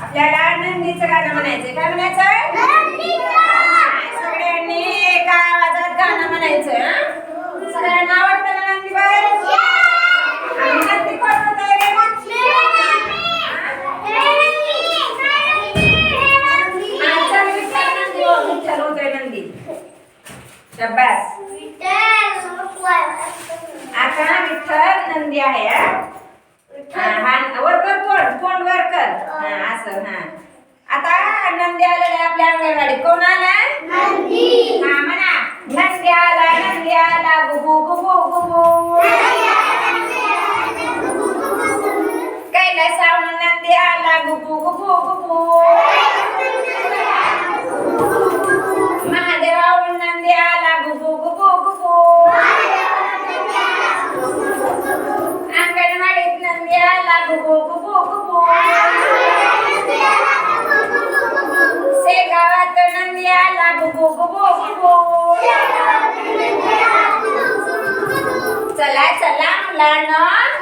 आपल्याला नंदीचं गाणं म्हणायचंय. काय म्हणायचं सगळ्यांनी एका आवाजात गाणं म्हणायचं आता विठ्ठल नंदी आहे वर्कर कोण? कोण वर्कर? असं हा. आता नंदी आलेला आपल्या अंगणवाडी कोण आला? हा म्हणा. नंदी आला नंदी आला. गुबू गुबू गुबू. कैलासावून नंदी आला. गुबू गुबू गुबू. lại xà lan là nó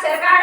सरकार